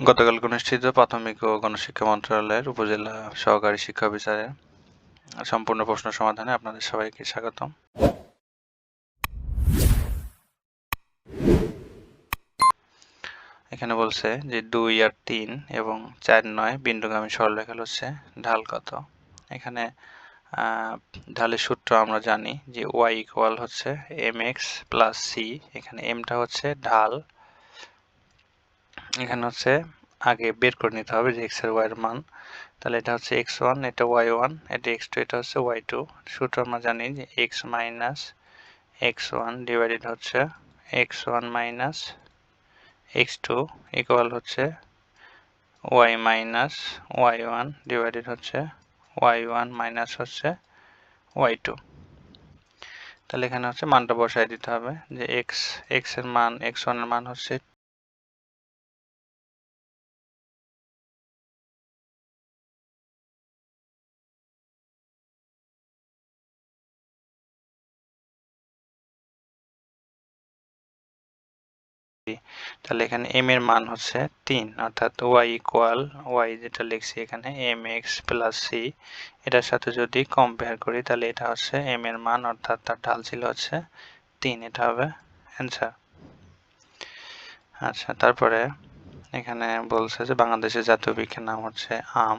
গতকাল অনুষ্ঠিত প্রাথমিক ও গণশিক্ষা মন্ত্রণালয়ের উপজেলা সহকারী শিক্ষা অফিসারের সম্পূর্ণ প্রশ্ন সমাধানে আপনাদের সবাইকে স্বাগতম। এখানে বলছে যে দুই আর তিন এবং চার নয় বিন্দুগামী সরলরেখা হচ্ছে ঢাল কত। এখানে ঢালের সূত্র আমরা জানি যে ওয়াই ইকুয়াল হচ্ছে এম এক্স প্লাস সি এখানে এমটা হচ্ছে ঢাল এখানে হচ্ছে আগে বের করে নিতে হবে যে এক্সের ওয়াই এর মান। তাহলে এটা হচ্ছে এক্স ওয়ান এটা ওয়াই ওয়ান এটা এক্স টু এটা হচ্ছে ওয়াই টু সূত্র আমরা জানি যে X minus X one divided হচ্ছে X one minus X two equal হচ্ছে Y minus Y one divided হচ্ছে ওয়াই ওয়ান মাইনাস হচ্ছে ওয়াই টু তাহলে এখানে হচ্ছে মানটা বসায় দিতে হবে যে এক্স এক্সের মান এক্স ওয়ানের মান হচ্ছে তাহলে এখানে এম এর মান হচ্ছে তিন, অর্থাৎ ওয়াই ইকুয়াল ওয়াই যেটা লিখছি এখানে এম এক্স প্লাস সি এটার সাথে যদি কম্পেয়ার করি, তাহলে এটা হচ্ছে এম এর মান, অর্থাৎ তার ঢাল ছিল হচ্ছে তিন, এটা হবে অ্যান্সার আচ্ছা তারপরে এখানে বলছে যে বাংলাদেশের জাতীয় বৃক্ষের নাম হচ্ছে আম।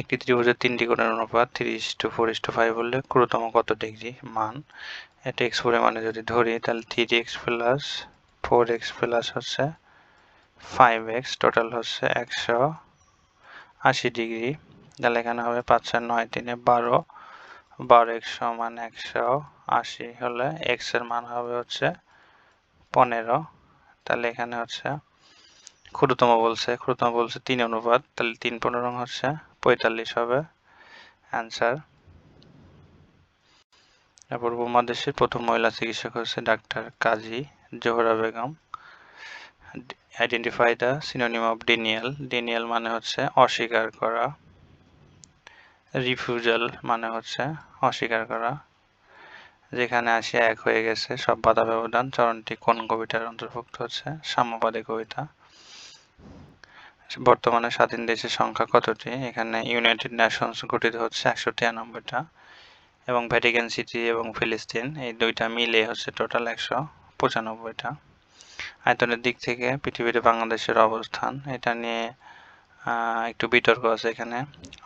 একটি ত্রিভুজের তিনটি কোণের অনুপাত তিরিশ two four is two five হলে ক্রুতম কত ডিগ্রি মান? এটা এক্স পরিমাণে যদি ধরি, তাহলে three X plus four X plus হচ্ছে ফাইভ এক্স টোটাল হচ্ছে একশো আশি ডিগ্রি তাহলে এখানে হবে পাঁচ চার নয় তিনে বারো। বারো এক্স সমান একশো আশি হলে এক্সের মান হবে হচ্ছে পনেরো। তাহলে এখানে হচ্ছে ক্ষুদ্রতম বলছে ক্ষুদ্রতম বলছে তিন অনুপাত। তাহলে তিন পনেরো হচ্ছে পঁয়তাল্লিশ হবে অ্যান্সার তারপর উপমহাদেশের প্রথম মহিলা চিকিৎসক হচ্ছে doctor Kazi Zohra Begum identify the synonym of denial denial মানে হচ্ছে অস্বীকার করা। রিফিউজাল মানে হচ্ছে অস্বীকার করা। যেখানে আসিয়া এক হয়ে গেছে, সব বাধা ব্যবধান। চরণটি কোন কবিতার অন্তর্ভুক্ত হচ্ছে? সাম্যবাদী কবিতা। বর্তমানে স্বাধীন দেশের সংখ্যা কতটি? এখানে ইউনাইটেড নেশনস গঠিত হচ্ছে একশো তিরানব্বইটা। এবং ভ্যাটিকান সিটি এবং ফিলিস্তিন এই দুইটা মিলে হচ্ছে টোটাল একশো। পঁচানব্বইটা আয়তনের দিক থেকে পৃথিবীতে বাংলাদেশের অবস্থান, এটা নিয়ে একটু বিতর্ক আছে এখানে।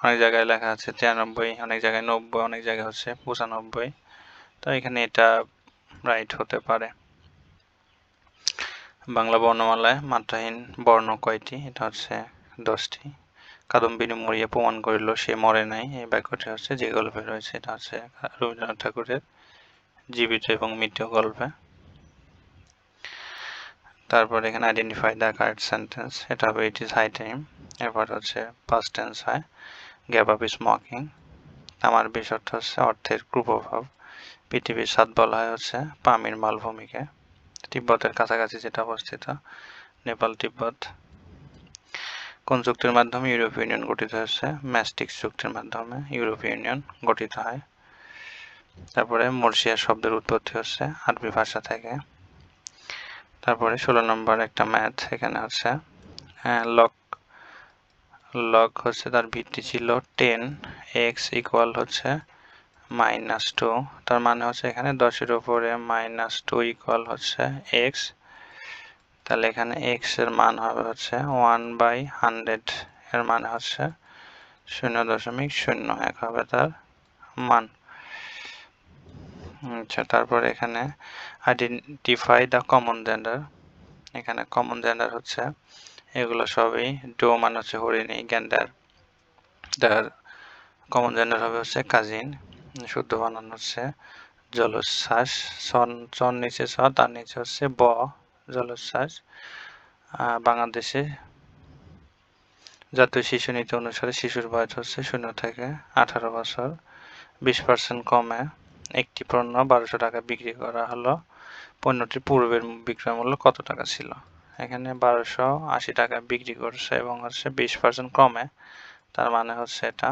অনেক জায়গায় লেখা আছে তিরানব্বই অনেক জায়গায় নব্বই, অনেক জায়গায় হচ্ছে পঁচানব্বই। তো এখানে এটা রাইট হতে পারে। বাংলা বর্ণমালায় মাত্রাহীন বর্ণ কয়টি? এটা হচ্ছে দশটি। কাদম্বিনী মরিয়া প্রমাণ করিল সে মরে নাই। এই বাক্যটি হচ্ছে যে গল্পে রয়েছে। এটা হচ্ছে রবীন্দ্রনাথ ঠাকুরের জীবিত এবং মৃত্যু গল্পে। তারপর এখানে আইডেন্টিফাই দ্য কারেক্ট সেন্টেন্স এটা হবে ইট ইজ হাই টাইম এরপর হচ্ছে পাস্ট টেন্স হয় গ্যাপ আপ স্মোকিং আমার বিষ অর্থ হচ্ছে অর্থের কুপ্রভাব, পৃথিবীর স্বাদ বলা হয় হচ্ছে পামির মালভূমিকে, তিব্বতের কাছাকাছি যেটা অবস্থিত, নেপাল, তিব্বত। কোন চুক্তির মাধ্যমে ইউরোপীয় ইউনিয়ন গঠিত হয়েছে? ম্যাস্টিক চুক্তির মাধ্যমে ইউরোপীয় ইউনিয়ন গঠিত হয়। তারপরে মর্শিয়া শব্দের উৎপত্তি হচ্ছে আরবি ভাষা থেকে। তারপরে ষোলো নম্বর একটা ম্যাথ এখানে হচ্ছে লক লক হচ্ছে তার ভিত্তি ছিল টেন এক্স ইকুয়াল হচ্ছে মাইনাস টু তার মানে হচ্ছে এখানে দশের উপরে মাইনাস টু ইকুয়াল হচ্ছে এক্স তাহলে এখানে এক্সের মান হবে হচ্ছে ওয়ান বাই হান্ড্রেড এর মানে হচ্ছে শূন্য দশমিক শূন্য এক হবে তার মান। আচ্ছা তারপর এখানে আইডেন্টিফাই দ্য কমন জেন্ডার এখানে কমন জেন্ডার হচ্ছে, এগুলো সবই ডো মানে হচ্ছে হরিণী গ্যান্ডার তার কমন জেন্ডার হবে হচ্ছে কাজিন, শুদ্ধ বানানো হচ্ছে জলোচ্ছ্বাস, সন চন নিচে ছ তার নিচে হচ্ছে ব, জলোচ্ছ্বাস। বাংলাদেশে জাতীয় শিশু নীতি অনুসারে শিশুর বয়স হচ্ছে শূন্য থেকে আঠারো বছর। বিশ পার্সেন্ট কমে একটি পণ্য বারোশো টাকা বিক্রি করা হলো। পণ্যটির পূর্বের বিক্রয় মূল্য কত টাকা ছিল? এখানে বারোশো আশি টাকা বিক্রি করছে এবং হচ্ছে বিশ পার্সেন্ট কমে। তার মানে হচ্ছে এটা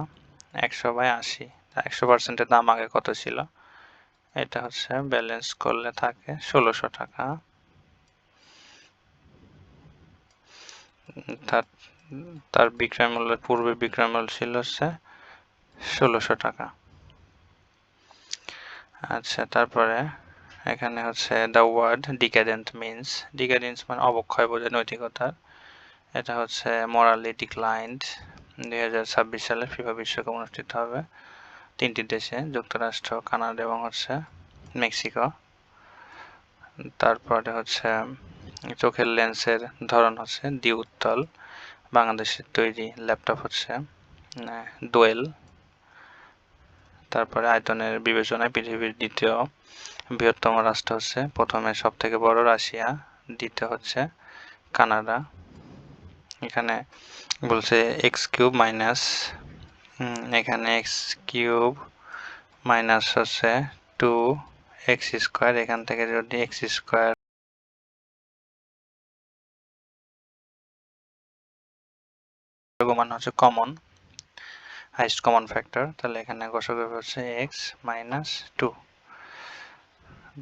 একশো বাই আশি। একশো পার্সেন্টের দাম আগে কত ছিল? এটা হচ্ছে ব্যালেন্স করলে থাকে ষোলোশো টাকা। তার তার বিক্রয় মূল্য, পূর্বে বিক্রয় মূল্য ছিল হচ্ছে ষোলোশো টাকা। আচ্ছা তারপরে এখানে হচ্ছে the word decadent means decadence মানে অবক্ষয় বোঝায় নৈতিকতার। এটা হচ্ছে মরালি ডিক্লাইন্ড দুই হাজার ছাব্বিশ সালে ফিফা বিশ্বকাপ অনুষ্ঠিত হবে তিনটি দেশে, যুক্তরাষ্ট্র, কানাডা এবং হচ্ছে মেক্সিকো। তারপরে হচ্ছে চোখের লেন্সের ধরন হচ্ছে দ্বি উত্তল বাংলাদেশের তৈরি ল্যাপটপ হচ্ছে দোয়েল। তারপরে আয়তনের বিবেচনায় পৃথিবীর দ্বিতীয় বৃহত্তম রাষ্ট্র হচ্ছে, প্রথমে সব থেকে বড় রাশিয়া, দ্বিতীয় হচ্ছে কানাডা। এখানে বলছে এক্স কিউব মাইনাস এখানে এক্স কিউব মাইনাস হচ্ছে টু এক্স স্কোয়ার এখান থেকে যদি এক্স স্কোয়ার মান হচ্ছে কমন হাইস্ট কমন ফ্যাক্টর তাহলে এখানে গসক হচ্ছে এক্স মাইনাস টু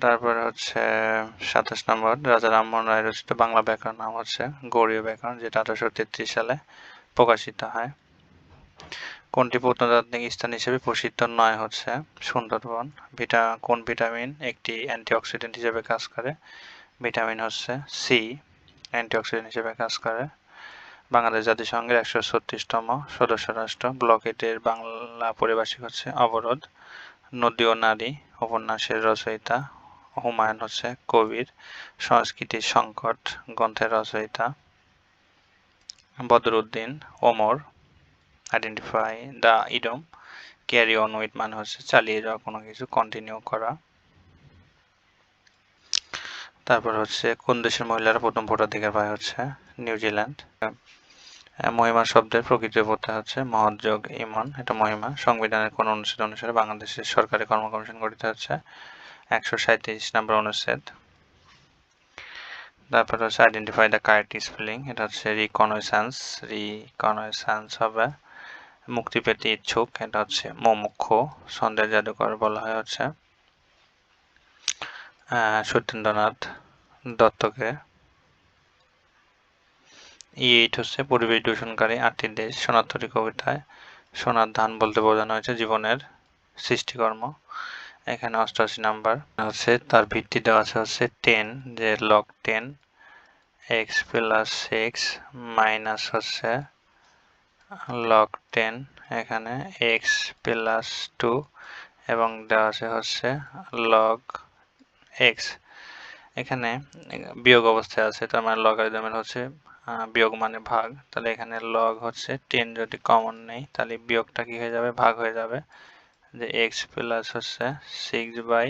তারপরে হচ্ছে সাতাশ নম্বর, রাজা রামমোহন রায় রচিত বাংলা ব্যাকরণ নাম হচ্ছে গৌরীয় ব্যাকরণ, যেটা আঠারোশো তেত্রিশ সালে প্রকাশিত হয়। কোনটি প্রত্নতাত্ত্বিক স্থান হিসেবে প্রসিদ্ধ? নয় হচ্ছে সুন্দরবন। ভিটা, কোন ভিটামিন একটি অ্যান্টিঅক্সিডেন্ট হিসেবে কাজ করে? ভিটামিন হচ্ছে সি, অ্যান্টিঅক্সিডেন্ট হিসেবে কাজ করে। বাংলাদেশ জাতিসংঘের একশো ছত্রিশতম সদস্য রাষ্ট্র। ব্লকেটের বাংলা পরিভাষিক হচ্ছে অবরোধ, নদী ও নারী, উপন্যাসের রচয়িতা, হুমায়ুন হচ্ছে কবির, সংস্কৃতির সংকট, গ্রন্থের রচয়িতা। Badruddin Umar identify the idiom carry on with মানে হচ্ছে চালিয়ে যাওয়া কোনো কিছু কন্টিনিউ করা। তারপর হচ্ছে কোন দেশের মহিলারা প্রথম ভোটাধিকার পায় হচ্ছে নিউজিল্যান্ড। মহিমা শব্দের প্রকৃত পথে হচ্ছে মহৎযোগ ইমন। এটা মহিমা। সংবিধানের কোন অনুচ্ছেদ অনুসারে বাংলাদেশের সরকারি কর্ম কমিশন গঠিত হচ্ছে একশো সাঁত্রিশ নম্বর অনুচ্ছেদ। তারপর হচ্ছে আইডেন্টিফাই দ্য কারেক্ট স্পেলিং এটা হচ্ছে রিকনয়েসান্স রিকনয়েসান্স হবে। মুক্তি পেতে ইচ্ছুক, এটা হচ্ছে মোমুক্ষ। সন্দেহ জাদুকর বলা হয় হচ্ছে সত্যেন্দ্রনাথ দত্তকে। ই এইট হচ্ছে পরিবেশ দূষণকারী আটটি দেশ সোনাতরি কবিতায় সোনার ধান বলতে বোঝানো হয়েছে জীবনের সৃষ্টিকর্ম। এখানে অষ্টআশি নাম্বার হচ্ছে তার ভিত্তি দেওয়া আছে হচ্ছে টেন যে log ten X plus six minus হচ্ছে লক টেন এখানে এক্স প্লাস টু এবং দেওয়া আছে হচ্ছে লগ এক্স এখানে বিয়োগ অবস্থায় আছে, তার মানে লগারিদমের হচ্ছে বিয়োগ মানে ভাগ। তাহলে এখানে লগ হচ্ছে টেন যদি কমন নেই, তাহলে বিয়োগটা কি হয়ে যাবে? ভাগ হয়ে যাবে। যে এক্স প্লাস হচ্ছে six by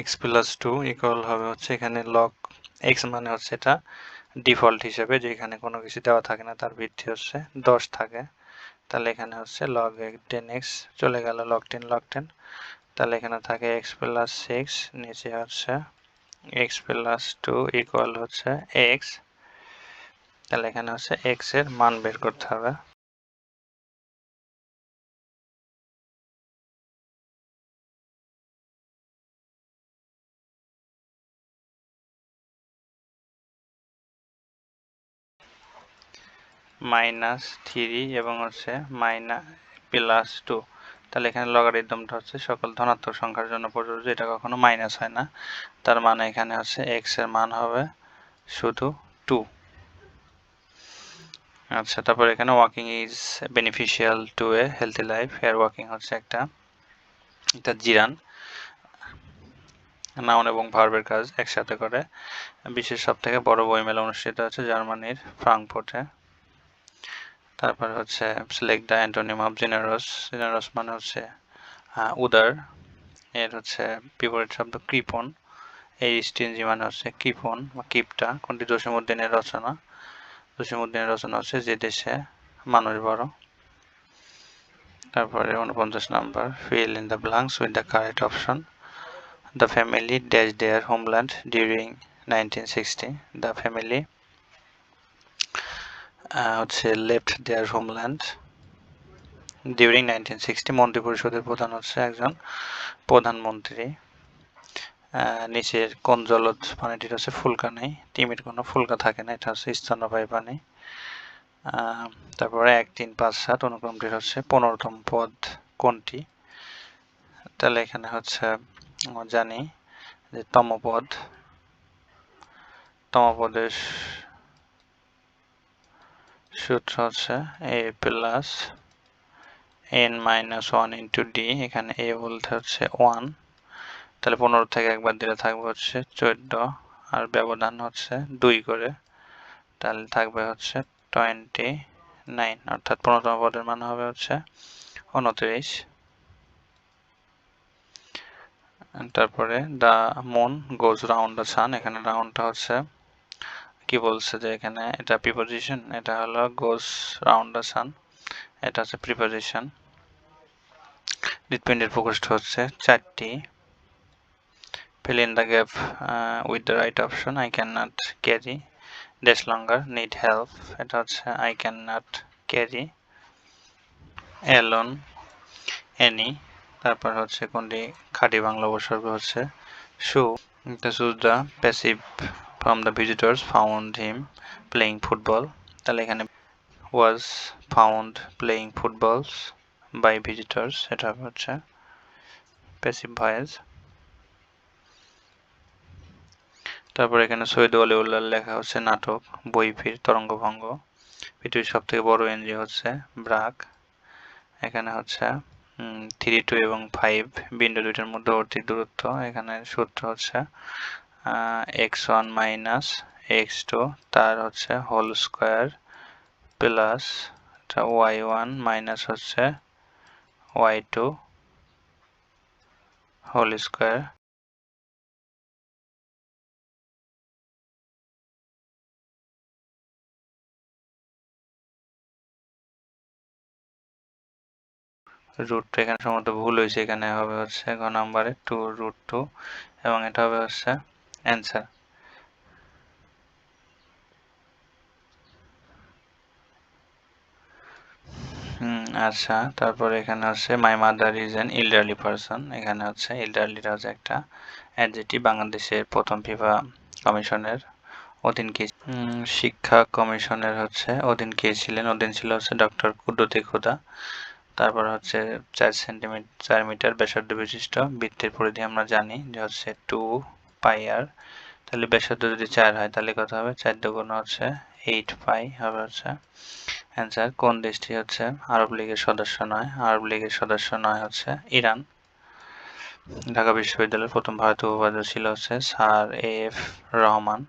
X plus two equal হবে হচ্ছে এখানে লগ এক্স মানে হচ্ছে এটা ডিফল্ট হিসেবে যেখানে কোনো কিছু দেওয়া থাকে না, তার ভিত্তি হচ্ছে দশ থাকে। তাহলে এখানে হচ্ছে লগ টেন এক্স চলে গেল লগ টেন লগ টেন তাহলে এখানে থাকে এক্স প্লাস সিক্স নিচে হচ্ছে এক্স প্লাস টু ইকুয়াল হচ্ছে এক্স তাহলে এখানে হচ্ছে এক্সের মান বের করতে হবে। মাইনাস থ্রি এবং হচ্ছে মাইনাস প্লাস টু তাহলে এখানে লগারিদমটা হচ্ছে সকল ধনাত্মক সংখ্যার জন্য প্রযোজ্য, এটা কখনো মাইনাস হয় না। তার মানে এখানে হচ্ছে এক্সের মান হবে শুধু টু আচ্ছা তারপর এখানে walking is beneficial to a healthy life here walking হচ্ছে একটা একটা জিরান নাউন এবং ভার্বের কাজ একসাথে করে। বিশ্বের সব থেকে বড় বইমেলা অনুষ্ঠিত হচ্ছে জার্মানির ফ্রাঙ্কফোর্টে তারপর হচ্ছে select the antonym of generous generous মানে হচ্ছে উদার। এর হচ্ছে বিপরীত শব্দ কৃপন এই স্টিনজি মানে হচ্ছে কৃপন বা কিপটা, কোনটি জসিমুদ্দিনের রচনা? জসিমুদ্দিনের রচনা হচ্ছে যে দেশে মানুষ বড়। তারপরে উনপঞ্চাশ number fill in the blanks with the correct option the family dash their homeland during nineteen sixty the family হচ্ছে left their homeland during nineteen sixty মন্ত্রী পরিষদের প্রধান হচ্ছে একজন প্রধানমন্ত্রী। নিচের কোন জলজ পানিটির হচ্ছে ফুলকা নেই টিমের কোনো ফুলকা থাকে না, এটা হচ্ছে স্তন্যপায়ী পানি। তারপরে এক, তিন, পাঁচ, সাত অনুক্রমটির হচ্ছে পনেরোতম পদ কোনটি? তাহলে এখানে হচ্ছে জানি যে তমপদ। তমপদের সূত্র হচ্ছে A plus N minus one into D এখানে এ বলতে হচ্ছে ওয়ান তাহলে পনেরো থেকে একবার দিলে থাকবে হচ্ছে চোদ্দ, আর ব্যবধান হচ্ছে দুই করে। তাহলে থাকবে হচ্ছে টোয়েন্টি নাইন অর্থাৎ পনেরোতম পদের মান হবে হচ্ছে উনত্রিশ। তারপরে the moon goes round the sun এখানে রাউন্ডটা হচ্ছে কি বলছে যে এখানে? এটা প্রিপোজিশন এটা হলো গোস রাউন্ড দ্য সান এটা হচ্ছে প্রিপোজিশন হৃৎপিণ্ডের প্রকোষ্ঠ হচ্ছে চারটি। Fill in the gap with the right option I can not carry dash longer need help এটা হচ্ছে I can not carry along any তারপর হচ্ছে কোনটি? খাঁটি বাংলা উপসর্গ হচ্ছে সু the shoes the passive from the visitors found him playing football. তাহলে এখানে was found playing footballs by visitors. এটা হচ্ছে passive voice তারপর এখানে সৈয়দ অলিউল্লাহ লেখা হচ্ছে নাটক, বই ফির, তরঙ্গভঙ্গ। পৃথিবীর সব থেকে বড় এনজিও হচ্ছে ব্রাক এখানে হচ্ছে থ্রি টু এবং ফাইভ বিন্দু দুইটার মধ্যবর্তী দূরত্ব। এখানে সূত্র হচ্ছে X one minus X two তার হচ্ছে whole square plus Y one minus হচ্ছে Y two whole square root এখানে সম্ভবত ভুল হয়েছে, এখানে হবে হচ্ছে গ নাম্বারে টু রুট টু এবং এটা হবে হচ্ছে অ্যান্সার আচ্ছা তারপরে এখানে হচ্ছে my mother is an elderly person এখানে হচ্ছে ইল্ডারলিটা হচ্ছে একটা অ্যাডজেক্টিভ বাংলাদেশের প্রথম ফিফা কমিশনের অধীন কে শিক্ষা কমিশনের হচ্ছে অধীন কে ছিলেন? অধীন ছিল হচ্ছে ডক্টর কুদ্দুতি খুদা। তারপর হচ্ছে চার সেন্টিমিটার চার মিটার ব্যাসার্ধ বিশিষ্ট বৃত্তের পরিধি আমরা জানি যে হচ্ছে টু পাই আর। তাহলে ব্যাসার্ধ যদি চার হয়, তাহলে কত হবে? চার দুগুণ হচ্ছে এইট পাই হবে হচ্ছে অ্যান্সার কোন দেশটি হচ্ছে? আরব লীগের সদস্য নয়। আরব লীগের সদস্য নয় হচ্ছে ইরান। ঢাকা বিশ্ববিদ্যালয়ের প্রথম ভারতীয় উপাধ্য ছিল হচ্ছে sir F Rahman.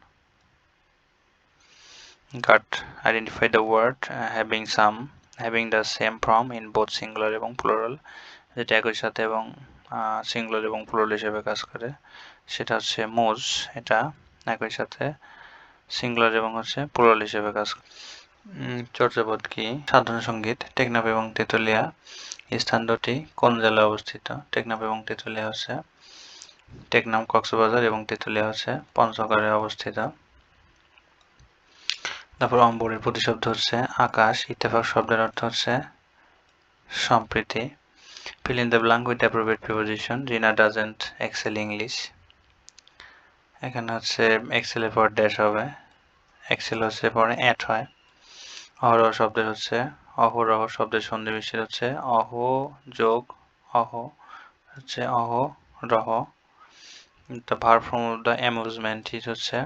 Gut identify the word having some having the same form in both singular এবং প্লোরাল যেটা একই সাথে এবং সিঙ্গুলার এবং প্লোরাল হিসেবে কাজ করে। সেটা হচ্ছে মোজ এটা একই সাথে সিঙ্গুলার এবং হচ্ছে প্লোরাল হিসেবে কাজ চর্যাপদ কি? সাধারণ সংগীত, টেকনাফ এবং তেতুলিয়া স্থান দুটি কোন জেলায় অবস্থিত? টেকনাফ এবং তেতুলিয়া হচ্ছে টেকনাম কক্সবাজার এবং তেতুলিয়া হচ্ছে পঞ্চগড়ে অবস্থিত। তারপর অম্বরের প্রতিশব্দ হচ্ছে আকাশ, ইত্তেফাক শব্দের অর্থ হচ্ছে সম্প্রীতি। Fill in the blank the appropriate preposition, Rina doesn't excel English. এখানে হচ্ছে এক্সেল এর পর ড্যাশ হবে। এক্সেল হচ্ছে পরে অ্যাট হয়। অহরহ শব্দের হচ্ছে, অহরহ শব্দের সন্ধি বিশেষ হচ্ছে, অহ যোগ, অহ হচ্ছে অহ রহ। The verb from the amusement হচ্ছে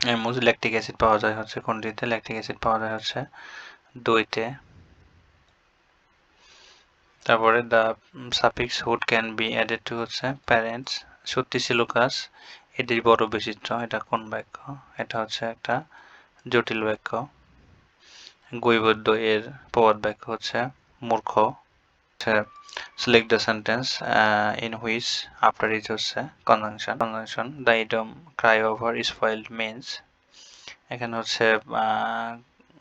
অ্যামুজ ল্যাকটিক অ্যাসিড পাওয়া যায় হচ্ছে কোনটিতে? ল্যাকটিক অ্যাসিড পাওয়া যায় হচ্ছে দইতে। তারপরে the suffix hood can be added to হচ্ছে প্যারেন্টস সত্যি সিলুকাস এটির বড় বৈচিত্র এটা কোন বাক্য? এটা হচ্ছে একটা জটিল বাক্য। গৈবদ্য এর প্রবাদ বাক্য হচ্ছে মূর্খ। Select the sentence in which after is হচ্ছে conjunction conjunction the idiom cry over is failed means এখানে হচ্ছে uh,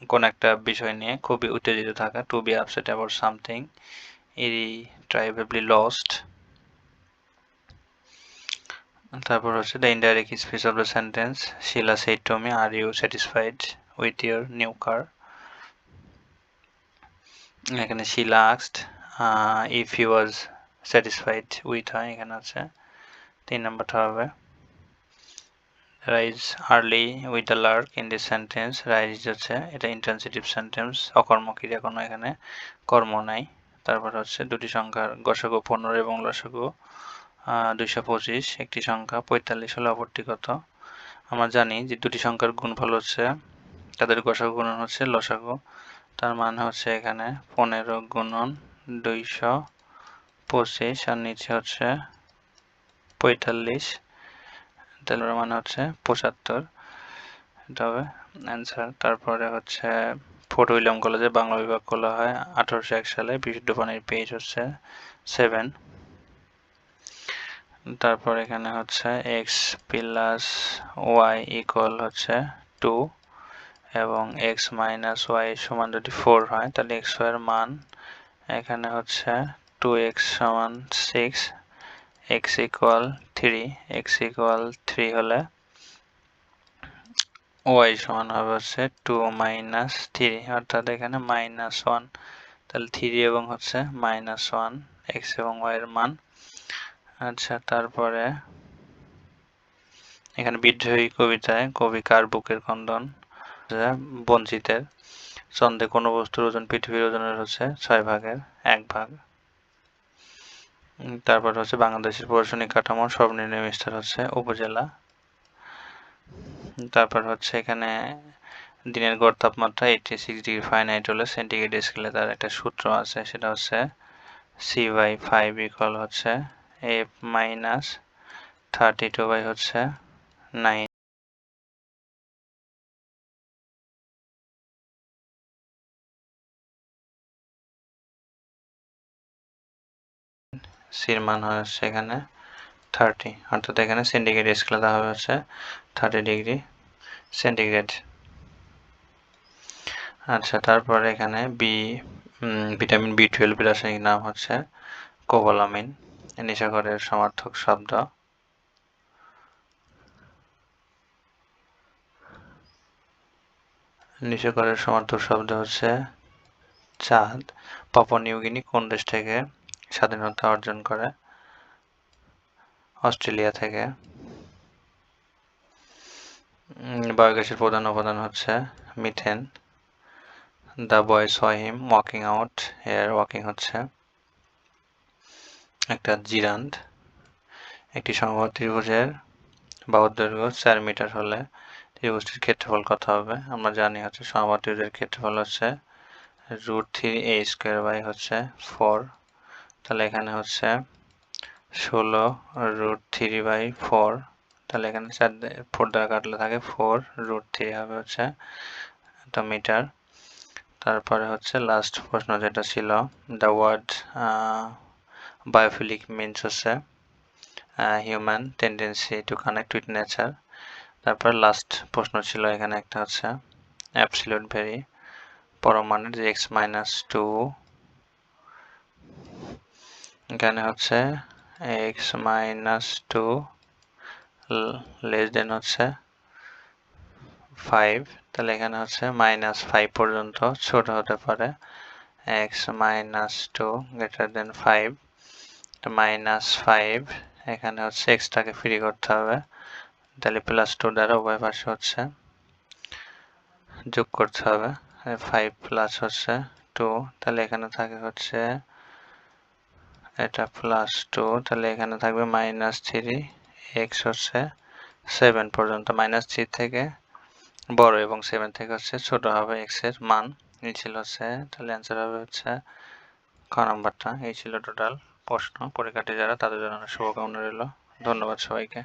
কোন একটা বিষয় নিয়ে খুবই উত্তেজিত থাকা to be upset about something irretrievably lost তারপর হচ্ছে the indirect speech of the sentence Sheela said to me are you satisfied with your new car এখানে Sheela আক্সড if he was satisfied with হয় এখানে আছে, তিন নম্বরটা হবে rise early with the lark in this sentence rise হচ্ছে, এটা ইন্টেন্সিটিভ sentence অকর্মক্রিয়া কোনো এখানে কর্ম নাই, তারপর হচ্ছে দুটি সংখ্যার গসক পনেরো এবং লসক দুইশো পঁচিশ, একটি সংখ্যা, পঁয়তাল্লিশ হলে অপরটি কত আমরা জানি যে দুটি সংখ্যার গুণফল হচ্ছে, তাদের গসক গুণন হচ্ছে লসাগু। তার মানে হচ্ছে এখানে পনেরো গুণন দুইশো পঁচিশ আর নিচে হচ্ছে পঁয়তাল্লিশ। তাহলে মানে হচ্ছে পঁচাত্তর। হবে অ্যান্সার। তারপরে হচ্ছে ফোর্ট উইলিয়াম কলেজে বাংলা বিভাগ খোলা হয়, আঠারোশো এক সালে, বিশুদ্ধ পানির পেজ হচ্ছে সেভেন তারপর এখানে হচ্ছে এক্স প্লাস ওয়াই ইকুয়াল হচ্ছে টু এবং এক্স মাইনাস ওয়াই সমান যদি ফোর হয়, তাহলে এক্স ওয়াইয়ের মান এখানে হচ্ছে টু এক্স সমান six X equal three X equal three হলে ওয়াই সমান হবে হচ্ছে টু মাইনাস থ্রি অর্থাৎ এখানে মাইনাস ওয়ান তাহলে থ্রি এবং হচ্ছে মাইনাস ওয়ান এক্স এবং ওয়াইয়ের মান আচ্ছা তারপরে? এখানে বিদ্রোহী কবিতায় কবি কার বুকের খন্দন? বঞ্চিতের। চন্দ্রে কোনো বস্তুর ওজন, পৃথিবীর ওজনের হচ্ছে ছয় ভাগের এক ভাগ। তারপর হচ্ছে বাংলাদেশের প্রশাসনিক কাঠামো সর্বনিম্ন স্তর হচ্ছে উপজেলা। তারপর হচ্ছে এখানে দিনের গড় তাপমাত্রা এইটি সিক্স ডিগ্রি ফাইনাইট হলে সেন্টিগ্রেড স্কেলে তার একটা সূত্র আছে, সেটা হচ্ছে সি বাই ফাইভ ইকুয়াল হচ্ছে F minus thirty two by হচ্ছে নাইন সির মান হচ্ছে এখানে থার্টি অর্থাৎ এখানে সেন্টিগ্রেড স্কেলে দেওয়া হবে হচ্ছে থার্টি ডিগ্রি সেন্টিগ্রেড আচ্ছা তারপরে এখানে বি ভিটামিন বি টুয়েলভ রাসায়নিক নাম হচ্ছে কোবলামিন নিশাকরের সমার্থক শব্দ। নিশাকরের সমার্থক শব্দ হচ্ছে চাঁদ। পাপ নিউগিনি কোন দেশ থেকে স্বাধীনতা অর্জন করে? অস্ট্রেলিয়া থেকে। বায়োগ্যাসের প্রধান উপাদান হচ্ছে methane. The boy saw him walking out here walking হচ্ছে একটা জিরান্ড একটি সমবাহ ত্রিভুজের বাহুর দৈর্ঘ্য চার মিটার হলে ত্রিভুজটির ক্ষেত্রফল কত হবে? আমরা জানি হচ্ছে সমবাহ ত্রিভুজের ক্ষেত্রফল হচ্ছে root three A square by হচ্ছে ফোর তাহলে এখানে হচ্ছে ষোলো রুট থ্রি বাই ফোর তাহলে এখানে চার ফোর দ্বারা কাটলে থাকে ফোর রুট থ্রি হবে হচ্ছে একটা মিটার। তারপরে হচ্ছে লাস্ট প্রশ্ন যেটা ছিল দ্য ওয়ার্ড বায়োফিলিক মিনস হচ্ছে human tendency to connect with nature তারপর লাস্ট প্রশ্ন ছিল এখানে একটা হচ্ছে অ্যাবসিলিউট ভেরি পরমাণুর যে এক্স মাইনাস টু এখানে হচ্ছে X minus two less than হচ্ছে ফাইভ তাহলে এখানে হচ্ছে মাইনাস ফাইভ পর্যন্ত ছোট হতে পারে X minus two greater than five minus five এখানে হচ্ছে এক্সটাকে ফ্রি করতে হবে। তাহলে প্লাস টু দ্বারা উভয় পাশে হচ্ছে যোগ করতে হবে। ফাইভ প্লাস হচ্ছে টু তাহলে এখানে থাকে হচ্ছে এটা প্লাস টু তাহলে এখানে থাকবে মাইনাস থ্রি এক্স হচ্ছে সেভেন পর্যন্ত। মাইনাস থ্রি থেকে বড় এবং সেভেন থেকে হচ্ছে ছোট হবে এক্সের মান। এই ছিল হচ্ছে, তাহলে অ্যান্সার হবে হচ্ছে ক নাম্বারটা এই ছিল টোটাল প্রশ্ন পরীক্ষার্থী যারা তাদের জন্য শুভকামনা রইল। ধন্যবাদ সবাইকে।